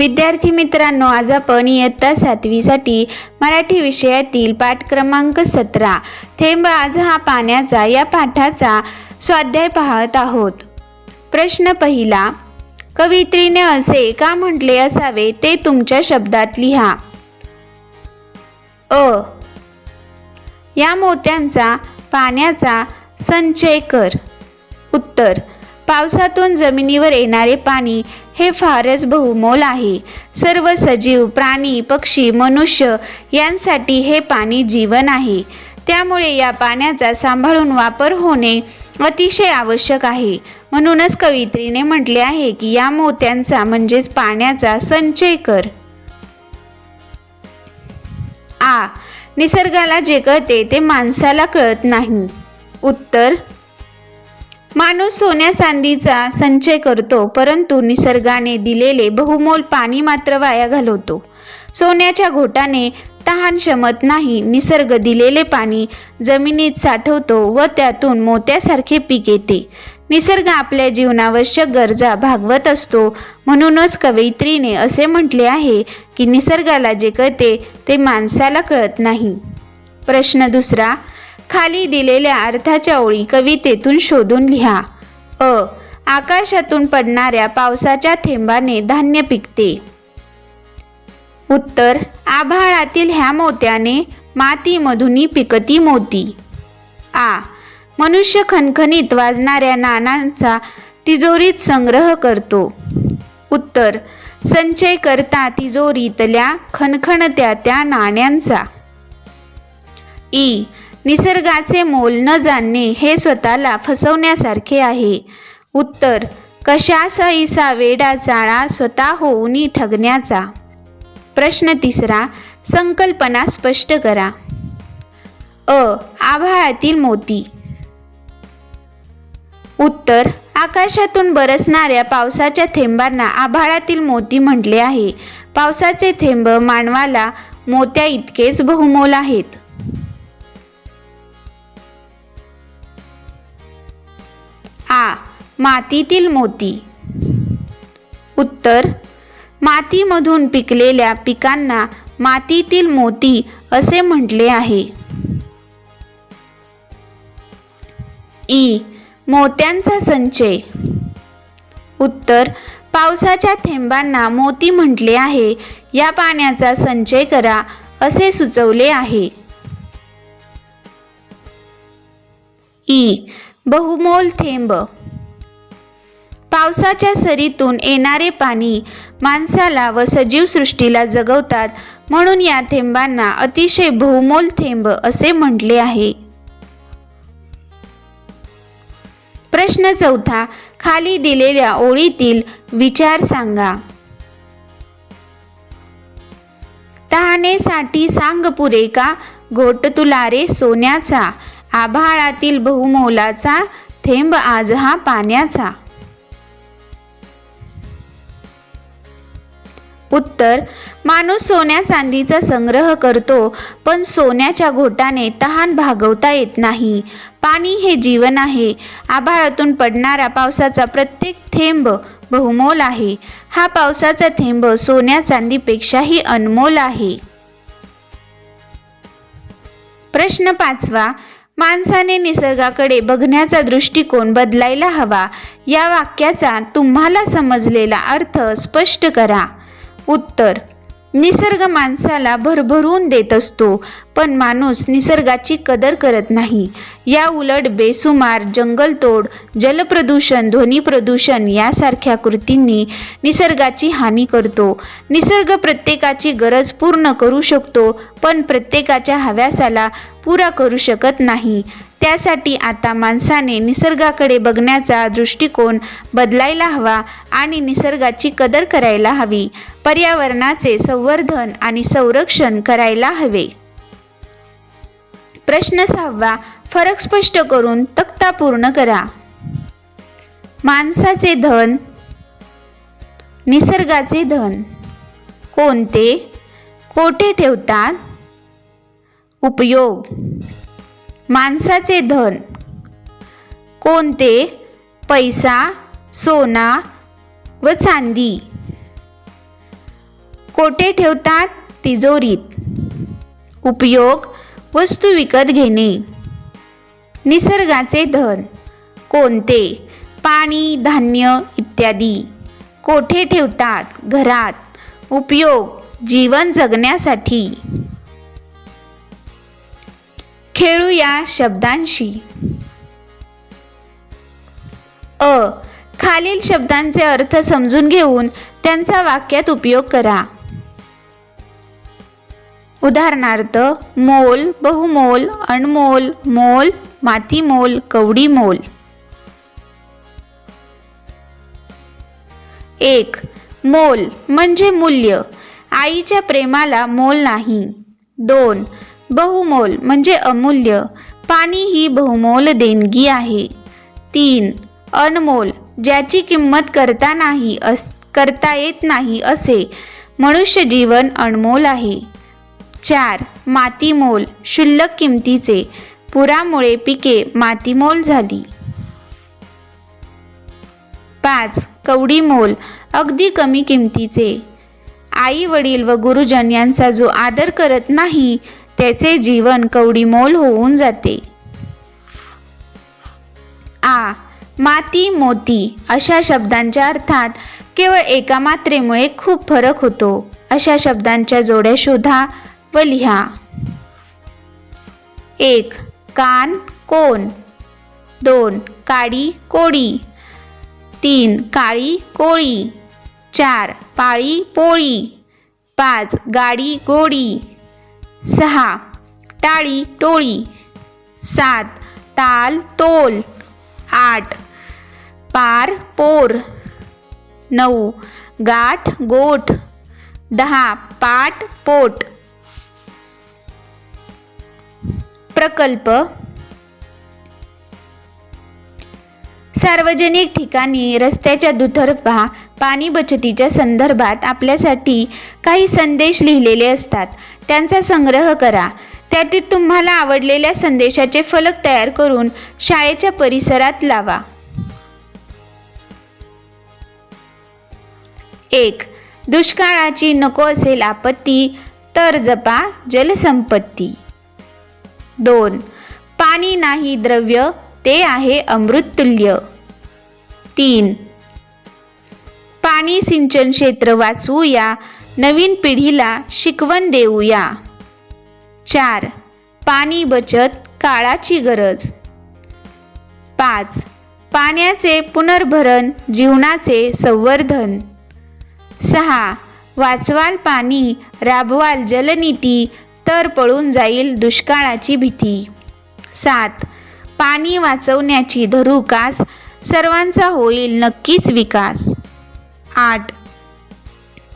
विद्यार्थी मित्रांनो आज आपण इयत्ता सातवीसाठी मराठी विषयातील पाठ क्रमांक सतरा थेंब आज हा पाण्याचा या पाठाचा स्वाध्याय पाहत आहोत. प्रश्न पहिला कवित्रीने असे का म्हटले असावे ते तुमच्या शब्दात लिहा. अ. या मोत्यांचा पाण्याचा संचय कर. उत्तर पावसातून जमिनीवर येणारे पाणी हे फारच बहुमोल आहे. सर्व सजीव प्राणी पक्षी मनुष्य यांसाठी हे पाणी जीवन आहे. त्यामुळे या पाण्याचा सांभाळून वापर होणे अतिशय आवश्यक आहे. म्हणूनच कवित्रीने म्हटले आहे की या मोत्यांचा म्हणजेच पाण्याचा संचय कर. आ. निसर्गाला जे कळते ते माणसाला कळत नाही. उत्तर माणूस सोन्या चांदीचा संचय करतो परंतु निसर्गाने दिलेले बहुमोल पाणी मात्र वाया घालवतो. सोन्याच्या घोटाने तहान शमत नाही निसर्ग दिलेले पाणी जमिनीत साठवतो व त्यातून मोत्यासारखे पीक येते. निसर्ग आपल्या जीवनावश्यक गरजा भागवत असतो म्हणूनच कवयित्रीने असे म्हटले आहे की निसर्गाला जे कळते ते माणसाला कळत नाही. प्रश्न दुसरा खाली दिलेल्या अर्थाच्या ओळी कवितेतून शोधून लिहा. अ. आकाशातून पडणाऱ्या पावसाच्या थेंबाने धान्य पिकते. उत्तर. आभाळातील ह्या मोत्याने मातीमधूनही पिकती मोती. आ. मनुष्य खणखणीत वाजणाऱ्या नाण्यांचा तिजोरीत संग्रह करतो. उत्तर. संचय करता तिजोरीतल्या खणखणत्या त्या नाण्यांचा. ई. निसर्गाचे मोल न जाणणे हे स्वतःला फसवण्यासारखे आहे. उत्तर कशास ऐसा वेडा चाळा स्वतः होऊनी ठगण्याचा? प्रश्न तिसरा संकल्पना स्पष्ट करा. अ आभाळातील मोती. उत्तर आकाशातून बरसणाऱ्या पावसाच्या थेंबांना आभाळातील मोती म्हटले आहे. पावसाचे थेंब मानवाला मोत्या इतकेच बहुमोल आहेत. आ मातीतील मोती. उत्तर मातीमधून पिकलेल्या पिकांना मातीतील मोती असे म्हटले आहे. ई मोत्यांचा संचय. उत्तर पावसाच्या थेंबांना मोती म्हटले आहे. या पाण्याचा संचय करा असे सुचवले आहे. ई बहुमोल थेंब. पावसाच्या सरीतून येणारे पाणी माणसाला व सजीव सृष्टीला जगवतात म्हणून या थेंबांना अतिशय बहुमोल थेंब असे म्हटले आहे. प्रश्न चौथा खाली दिलेल्या ओळीतील विचार सांगा. तहानेसाठी सांग पुरे का घोट तुला रे सोन्याचा. आभाळातील बहुमोलाचा थेंब आज हा पाण्याचा. उत्तर माणूस सोन्या चांदीचा संग्रह करतो पण सोन्याच्या घोटाने तहान भागवता येत नाही. पाणी हे जीवन आहे. आभाळातून पडणारा पावसाचा प्रत्येक थेंब बहुमोल आहे. हा पावसाचा थेंब सोन्या चांदीपेक्षाही अनमोल आहे. प्रश्न पाचवा माणसाने निसर्गाकडे बघण्याचा दृष्टिकोन बदलायला हवा. या वाक्याचा तुम्हाला समजलेला अर्थ स्पष्ट करा. उत्तर निसर्ग माणसाला भरभरून देत असतो पण माणूस निसर्गाची कदर करत नाही. या उलट बेसुमार जंगलतोड जलप्रदूषण ध्वनी प्रदूषण यासारख्या कृतींनी निसर्गाची हानी करतो. निसर्ग प्रत्येकाची गरज पूर्ण करू शकतो पण प्रत्येकाच्या हव्यासाला पुरा करू शकत नाही. त्यासाठी आता माणसाने निसर्गाकडे बघण्याचा दृष्टिकोन बदलायला हवा आणि निसर्गाची कदर करायला हवी. पर्यावरणाचे संवर्धन आणि संरक्षण करायला हवे. प्रश्न सहावा फरक स्पष्ट करून तक्ता पूर्ण करा. माणसाचे धन निसर्गाचे धन. कोणते? कोठे ठेवतात? उपयोग. माणसाचे धन. कोणते? पैसा सोना व चांदी. कोठे ठेवतात? तिजोरीत. उपयोग वस्तू विकत घेणे. निसर्गाचे धन. कोणते? पाणी धान्य इत्यादी. कोठे ठेवतात? घरात. उपयोग जीवन जगण्यासाठी. खेळूया शब्दांशी. अ. खालील शब्दांचे अर्थ समजून घेऊन त्यांचा वाक्यात उपयोग करा. उदाहरणार्थ मोल बहुमोल अनमोल मोल माती मोल कवडी मोल एक. मोल म्हणजे मूल्य. आईच्या प्रेमाला मोल नाही. दोन. बहुमोल म्हणजे अमूल्य. पाणी ही बहुमोल देणगी आहे. तीन अनमोल ज्याची किंमत करता नाही अस करता येत नाही असे. मनुष्य जीवन अनमोल आहे. चार मातीमोल क्षुल्लक किमतीचे. पुरामुळे पिके मातीमोल झाली. पाच कवडीमोल अगदी कमी किमतीचे. आई वडील व गुरुजन यांचा जो आदर करत नाही त्याचे जीवन कवडीमोल होऊन जाते. आ. माती मोती अशा शब्दांच्या अर्थात केवळ एका मात्रेमुळे खूप फरक होतो. अशा शब्दांच्या जोड्या शोधा व लिहा. एक. कान कोण दोन. काडी कोडी. तीन. काळी कोळी. चार. पाळी पोळी. पाच. गाडी गोडी. सहा टाळी टोळी. सात ताल तोल. आठ पार पोर. नऊ गाठ गोठ. दहा पाट पोट. प्रकल्प. सार्वजनिक ठिकाणी रस्त्याच्या दुतर्फा पाणी बचतीच्या संदर्भात आपल्यासाठी काही संदेश लिहिलेले असतात. त्यांचा संग्रह करा. त्यातील तुम्हाला आवडलेल्या संदेशाचे फलक तयार करून शाळेच्या परिसरात लावा. एक दुष्काळाची नको असेल आपत्ती तर जपा जलसंपत्ती. दोन पाणी नाही द्रव्य ते आहे अमृततुल्य. तीन पाणी सिंचन क्षेत्र वाचवूया नवीन पिढीला शिकवण देऊया. चार. पाणी बचत काळाची गरज. पाच. पाण्याचे पुनर्भरण जीवनाचे संवर्धन. सहा. वाचवाल पाणी राबवाल जलनीती तर पळून जाईल दुष्काळाची भीती. सात. पाणी वाचवण्याची धरुकास सर्वांचा होईल नक्कीच विकास. आठ.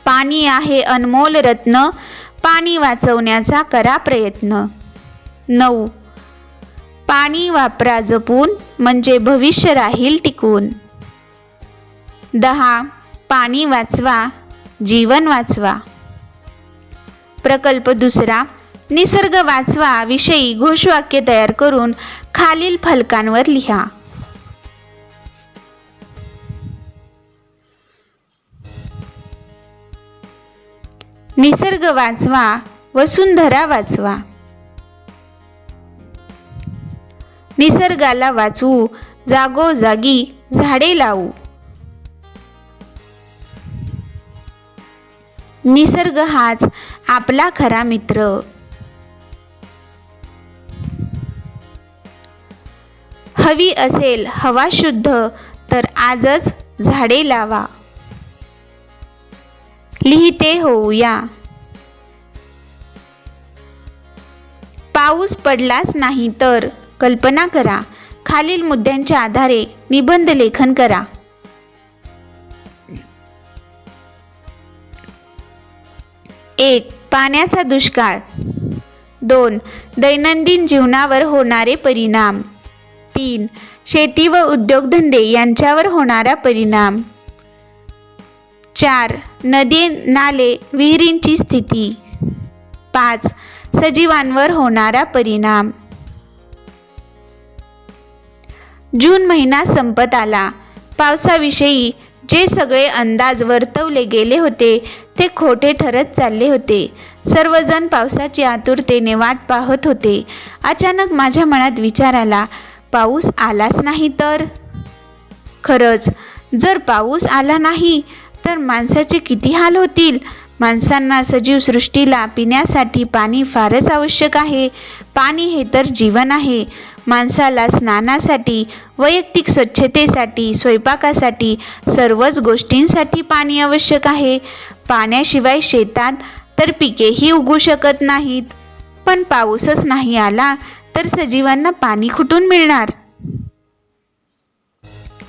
पाणी आहे अनमोल रत्न पाणी वाचवण्याचा करा प्रयत्न. नऊ. पाणी वापरा जपून म्हणजे भविष्य राहील टिकून. दहा. पाणी वाचवा जीवन वाचवा. प्रकल्प दुसरा. निसर्ग वाचवा विषयी घोषवाक्य तयार करून खालील फलकांवर लिहा. निसर्ग वाचवा वसुंधरा वाचवा. निसर्गाला वाचवू जागोजागी झाडे लावू. निसर्ग हाच आपला खरा मित्र. हवी असेल हवा शुद्ध तर आजच झाडे लावा. लिहिते होऊया. पाऊस पडलाच नाही तर कल्पना करा. खालील मुद्द्यांच्या आधारे निबंध लेखन करा. एक पाण्याचा दुष्काळ. दोन दैनंदिन जीवनावर होणारे परिणाम. तीन शेती व उद्योगधंदे यांच्यावर होणारा परिणाम. चार. नदी नाले विहिरींची स्थिती. पाच. सजीवांवर होणारा परिणाम. जून महिना संपत आला. पावसाविषयी जे सगळे अंदाज वर्तवले गेले होते ते खोटे ठरत चालले होते. सर्वजण पावसाची आतुरतेने वाट पाहत होते. अचानक माझ्या मनात विचार आला पाऊस आलाच नाही तर? खरंच जर पाऊस आला नाही तर माणसाचे किती हाल होतील? माणसांना सजीव सृष्टीला पिण्यासाठी पाणी फारच आवश्यक आहे. पाणी हे तर जीवन आहे. माणसाला स्नानासाठी वैयक्तिक स्वच्छतेसाठी स्वयंपाकासाठी सर्वच गोष्टींसाठी पाणी आवश्यक आहे. पाण्याशिवाय शेतात तर पिकेही उगू शकत नाहीत. पण पाऊसच नाही आला तर सजीवांना पाणी कुठून मिळणार?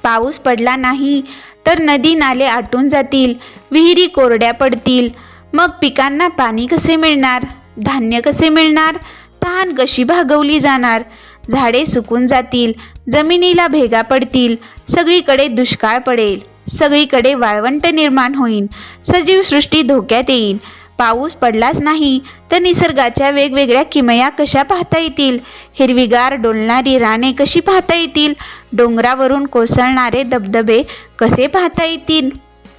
पाऊस पडला नाही तर नदी नाले आटून जातील विहिरी कोरड्या पडतील. मग पिकांना पाणी कसे मिळणार? धान्य कसे मिळणार? तहान कशी भागवली जाणार? झाडे सुकून जातील जमिनीला भेगा पडतील सगळीकडे दुष्काळ पडेल सगळीकडे वाळवंट निर्माण होईल सजीव सृष्टी धोक्यात येईल. पाऊस पडलाच नाही तर निसर्गाच्या वेगवेगळ्या किमया कशा पाहता येतील? हिरवीगार डोलणारी राने कशी पाहता येतील? डोंगरावरून कोसळणारे धबधबे कसे पाहता येतील?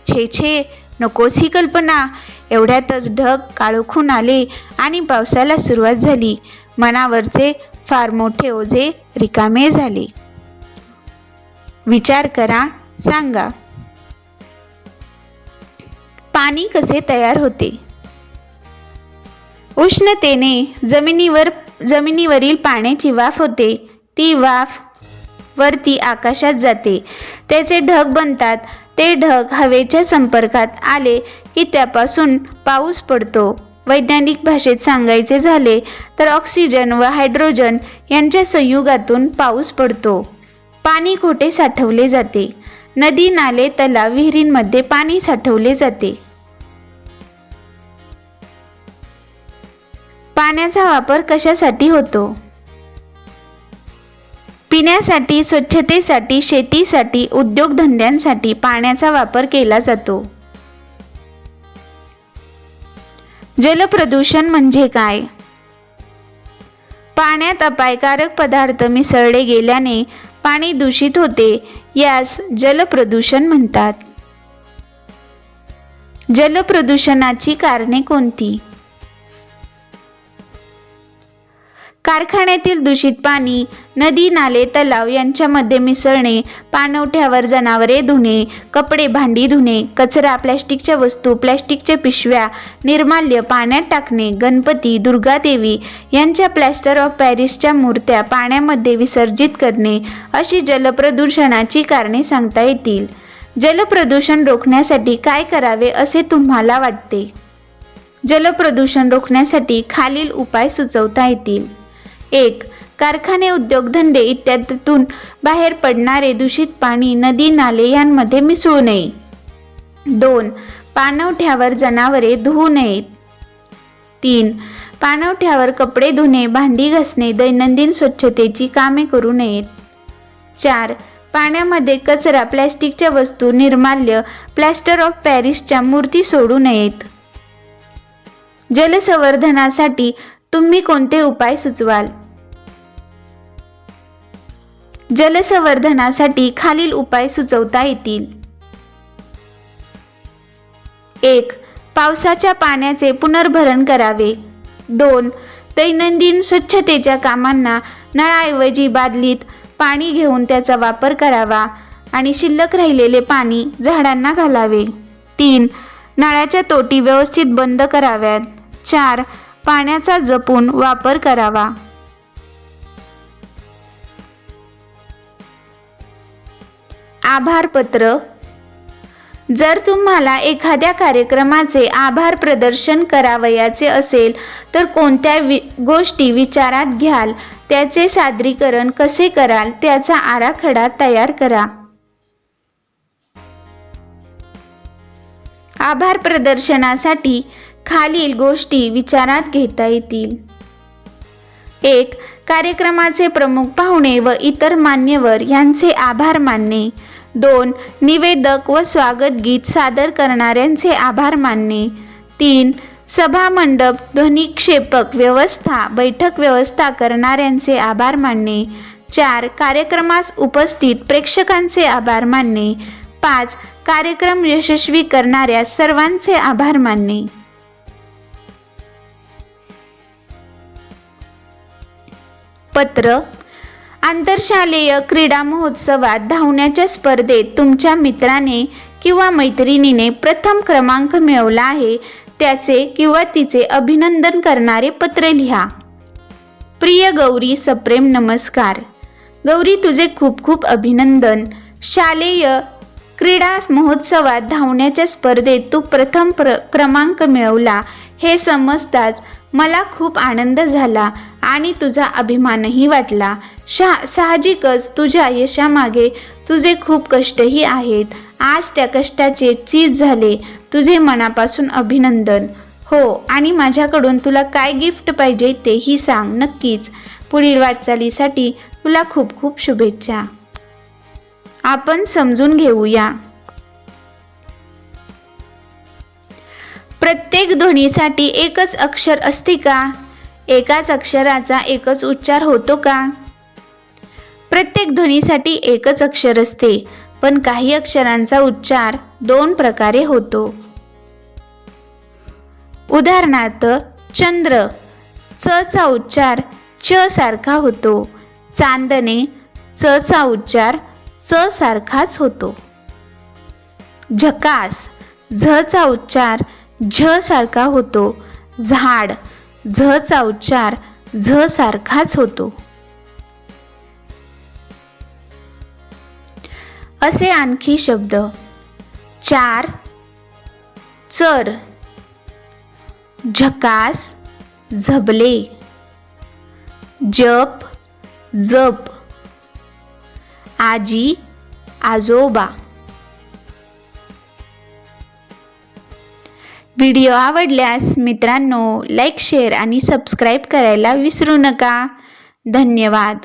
छे छे नकोच ही कल्पना. एवढ्यातच ढग काळोखून आले आणि पावसाला सुरुवात झाली. मनावरचे फार मोठे ओझे रिकामे झाले. विचार करा सांगा. पाणी कसे तयार होते? उष्णतेने जमिनीवर जमिनीवरील पाण्याची वाफ होते. ती वाफ वरती आकाशात जाते. त्याचे ढग बनतात. ते ढग हवेच्या संपर्कात आले की त्यापासून पाऊस पडतो. वैज्ञानिक भाषेत सांगायचे झाले तर ऑक्सिजन व हायड्रोजन यांच्या संयुगातून पाऊस पडतो. पाणी खोटे साठवले जाते? नदी नाले तलाव विहिरींमध्ये पाणी साठवले जाते. पाण्याचा वापर कशासाठी होतो? पिण्यासाठी स्वच्छतेसाठी शेतीसाठी उद्योगधंद्यांसाठी पाण्याचा वापर केला जातो. जलप्रदूषण म्हणजे काय? पाण्यात अपायकारक पदार्थ मिसळले गेल्याने पाणी दूषित होते यास जलप्रदूषण म्हणतात. जलप्रदूषणाची कारणे कोणती? कारखान्यातील दूषित पाणी नदी नाले तलाव यांच्यामध्ये मिसळणे पाणवठ्यावर जनावरे धुणे कपडे भांडी धुणे कचरा प्लॅस्टिकच्या वस्तू प्लॅस्टिकच्या पिशव्या निर्माल्य पाण्यात टाकणे गणपती दुर्गादेवी यांच्या प्लॅस्टर ऑफ पॅरिसच्या मूर्त्या पाण्यामध्ये विसर्जित करणे अशी जलप्रदूषणाची कारणे सांगता येतील. जलप्रदूषण रोखण्यासाठी काय करावे असे तुम्हाला वाटते? जलप्रदूषण रोखण्यासाठी खालील उपाय सुचवता येतील. एक कारखाने उद्योगधंदे इत्यादीतून बाहेर पडणारे दूषित पाणी नदी नाले यांमध्ये मिसळू नये. दोन पाणवठ्यावर जनावरे धुवू नयेत. तीन पाणवठ्यावर कपडे धुणे भांडी घासणे दैनंदिन स्वच्छतेची कामे करू नयेत. चार पाण्यामध्ये कचरा प्लॅस्टिकच्या वस्तू निर्माल्य प्लॅस्टर ऑफ पॅरिसच्या मूर्ती सोडू नयेत. जलसंवर्धनासाठी तुम्ही कोणते उपाय सुचवाल? जलसंवर्धनासाठी खालील उपाय सुचवता येतील. एक पावसाच्या पाण्याचे पुनर्भरण करावे. दोन दैनंदिन स्वच्छतेच्या कामांना नळाऐवजी बादलीत पाणी घेऊन त्याचा वापर करावा आणि शिल्लक राहिलेले पाणी झाडांना घालावे. तीन नळाच्या तोटी व्यवस्थित बंद कराव्यात. चार पाण्याचा जपून वापर करावा. आभारपत्र. जर तुम्हाला एखाद्या कार्यक्रमाचे आभार प्रदर्शन करावयाचे असेल तर कोणत्या वि गोष्टी विचारात घ्याल त्याचे सादरीकरण कसे कराल त्याचा आराखडा तयार करा. आभार प्रदर्शनासाठी खालील गोष्टी विचारात घेता येतील. एक कार्यक्रमाचे प्रमुख पाहुणे व इतर मान्यवर यांचे आभार मानणे. दोन निवेदक व स्वागत गीत सादर करणाऱ्यांचे आभार मानणे. तीन सभामंडप ध्वनिक्षेपक व्यवस्था बैठक व्यवस्था करणाऱ्यांचे आभार मानणे. चार कार्यक्रमास उपस्थित प्रेक्षकांचे आभार मानणे. पाच कार्यक्रम यशस्वी करणाऱ्या सर्वांचे आभार मानणे. पत्र. आंतरशालेय क्रीडा महोत्सवात धावण्याच्या स्पर्धेत तुमच्या मित्राने किंवा मैत्रिणीने प्रथम क्रमांक मिळवला आहे त्याचे किंवा तिचे अभिनंदन करणारे पत्र लिहा. प्रिय गौरी सप्रेम नमस्कार. गौरी तुझे खूप खूप अभिनंदन. शालेय क्रीडा महोत्सवात धावण्याच्या स्पर्धेत तू प्रथम प्र क्रमांक मिळवला. हे समजताच मला खूप आनंद झाला आणि तुझा अभिमानही वाटला. शा साहजिकच तुझ्या यशामागे तुझे खूप कष्टही आहेत. आज त्या कष्टाचे चीज झाले. तुझे मनापासून अभिनंदन. हो आणि माझ्याकडून तुला काय गिफ्ट पाहिजे तेही सांग नक्कीच. पुढील वाटचालीसाठी तुला खूप खूप शुभेच्छा. आपण समजून घेऊया. प्रत्येक ध्वनीसाठी एकच अक्षर असते का? एकाच अक्षराचा एकच उच्चार होतो का? प्रत्येक ध्वनीसाठी एकच अक्षर असते पण काही अक्षरांचा उच्चार दोन प्रकारे होतो. उदाहरणार्थ चंद्र च चा उच्चार च सारखा होतो. चांदणे च चा उच्चार च सारखाच होतो. झकास झ चा उच्चार झ सारखा होतो. झाड झ उच्चार झ सारखाच होतो. असे आणखी शब्द. चार चर. झकास झबले. जप जप. आजी आजोबा. व्हिडिओ आवडल्यास मित्रांनो लाईक शेअर आणि सबस्क्राईब करायला विसरू नका. धन्यवाद.